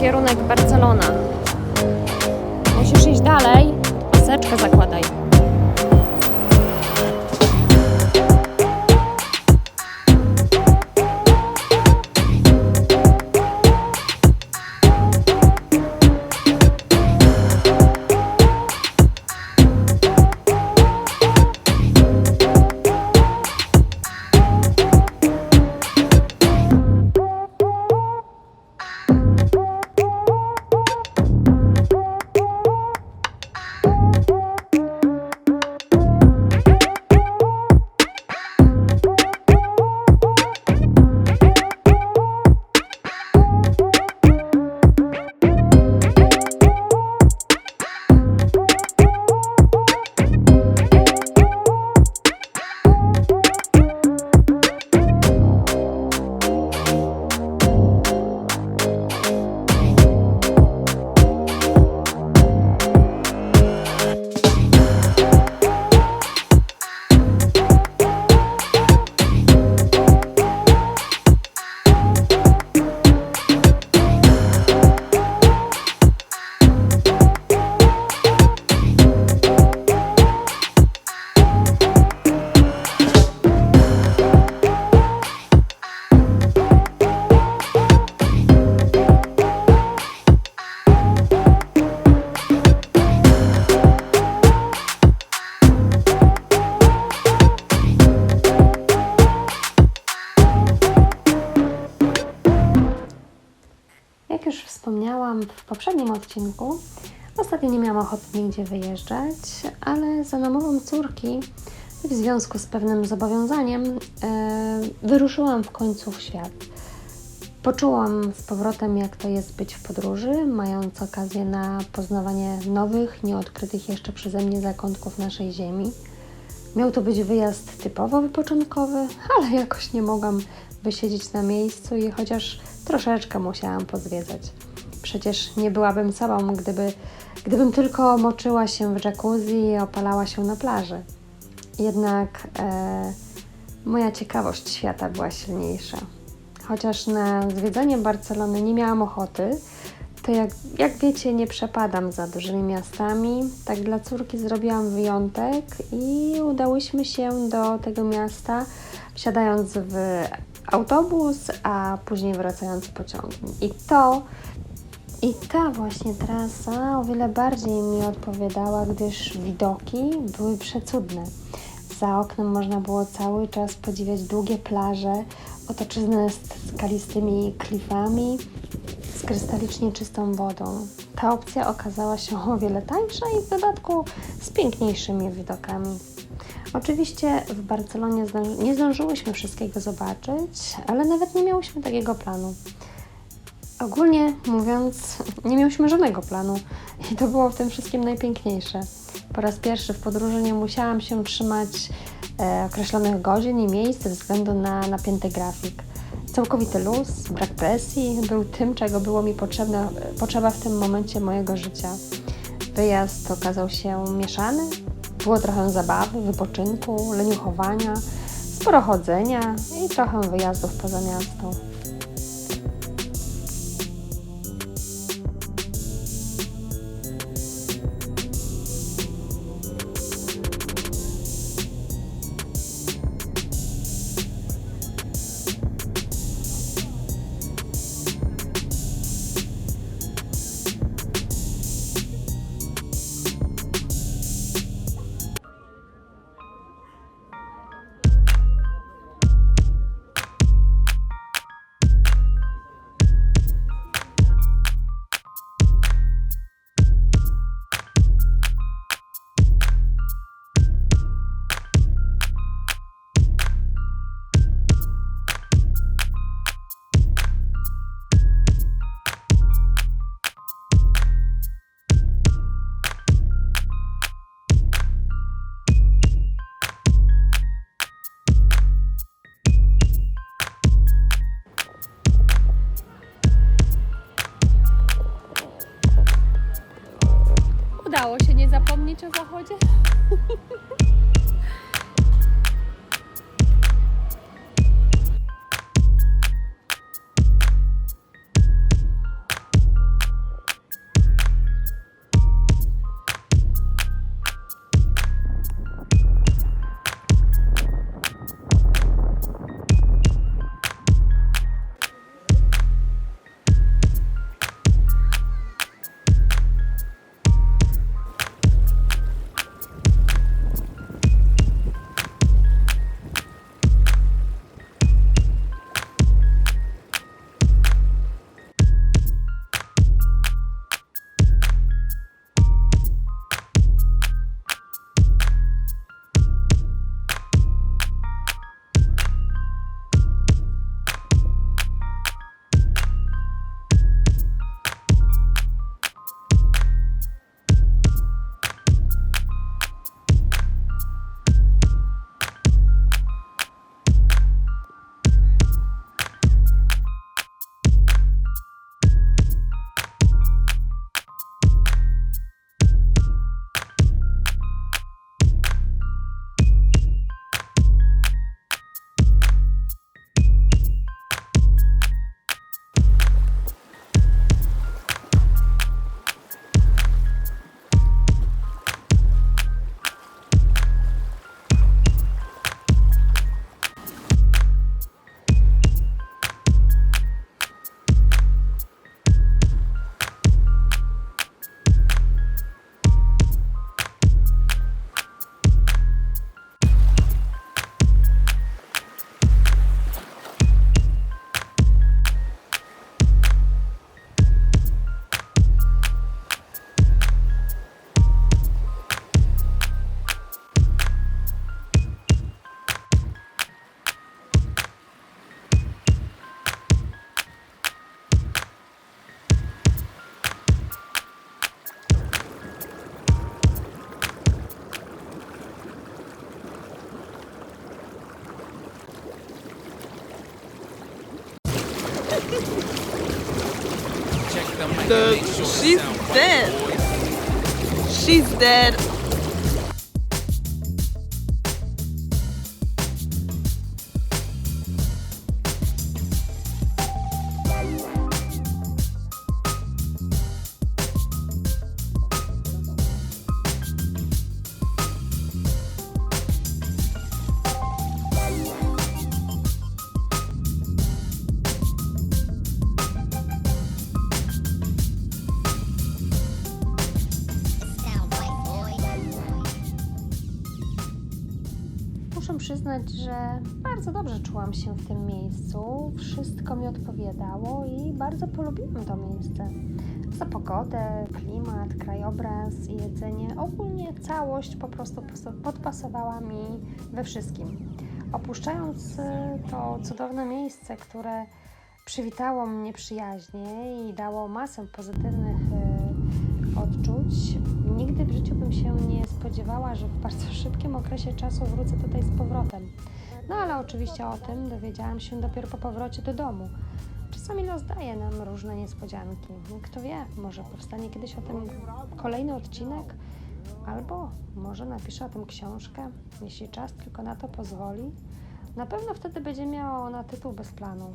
kierunek Barcelona. Musisz iść dalej, paseczkę zakładaj. Wspominałam w poprzednim odcinku, ostatnio nie miałam ochoty nigdzie wyjeżdżać, ale za namową córki w związku z pewnym zobowiązaniem e, wyruszyłam w końcu w świat. Poczułam z powrotem, jak to jest być w podróży, mając okazję na poznawanie nowych, nieodkrytych jeszcze przeze mnie zakątków naszej ziemi. Miał to być wyjazd typowo wypoczynkowy, ale jakoś nie mogłam wysiedzieć na miejscu i chociaż troszeczkę musiałam pozwiedzać. Przecież nie byłabym sobą, gdyby, gdybym tylko moczyła się w jacuzzi i opalała się na plaży. Jednak e, moja ciekawość świata była silniejsza. Chociaż na zwiedzanie Barcelony nie miałam ochoty, to jak, jak wiecie, nie przepadam za dużymi miastami. Tak dla córki zrobiłam wyjątek i udałyśmy się do tego miasta, wsiadając w autobus, a później wracając pociągiem. I to, i ta właśnie trasa o wiele bardziej mi odpowiadała, gdyż widoki były przecudne. Za oknem można było cały czas podziwiać długie plaże, otoczone skalistymi klifami, z krystalicznie czystą wodą. Ta opcja okazała się o wiele tańsza i w dodatku z piękniejszymi widokami. Oczywiście w Barcelonie nie zdążyłyśmy wszystkiego zobaczyć, ale nawet nie miałyśmy takiego planu. Ogólnie mówiąc, nie miałyśmy żadnego planu i to było w tym wszystkim najpiękniejsze. Po raz pierwszy w podróży nie musiałam się trzymać e, określonych godzin i miejsc ze względu na napięty grafik. Całkowity luz, brak presji był tym, czego było mi potrzebne, potrzeba w tym momencie mojego życia. Wyjazd okazał się mieszany. Było trochę zabawy, wypoczynku, leniuchowania, sporo chodzenia i trochę wyjazdów poza miasto. Udało się nie zapomnieć o zachodzie? the, she's dead. She's dead. Muszę przyznać, że bardzo dobrze czułam się w tym miejscu. Wszystko mi odpowiadało i bardzo polubiłam to miejsce. Za pogodę, klimat, krajobraz jedzenie. Ogólnie całość po prostu podpasowała mi we wszystkim. Opuszczając e, to cudowne miejsce, które przywitało mnie przyjaźnie i dało masę pozytywnych e, odczuć. Nigdy w życiu bym się nie spodziewała, że w bardzo szybkim okresie czasu wrócę tutaj z powrotem. No ale oczywiście o tym dowiedziałam się dopiero po powrocie do domu. Czasami los daje nam różne niespodzianki. Kto wie, może powstanie kiedyś o tym kolejny odcinek, albo może napiszę o tym książkę, jeśli czas tylko na to pozwoli. Na pewno wtedy będzie miała ona tytuł bez planu.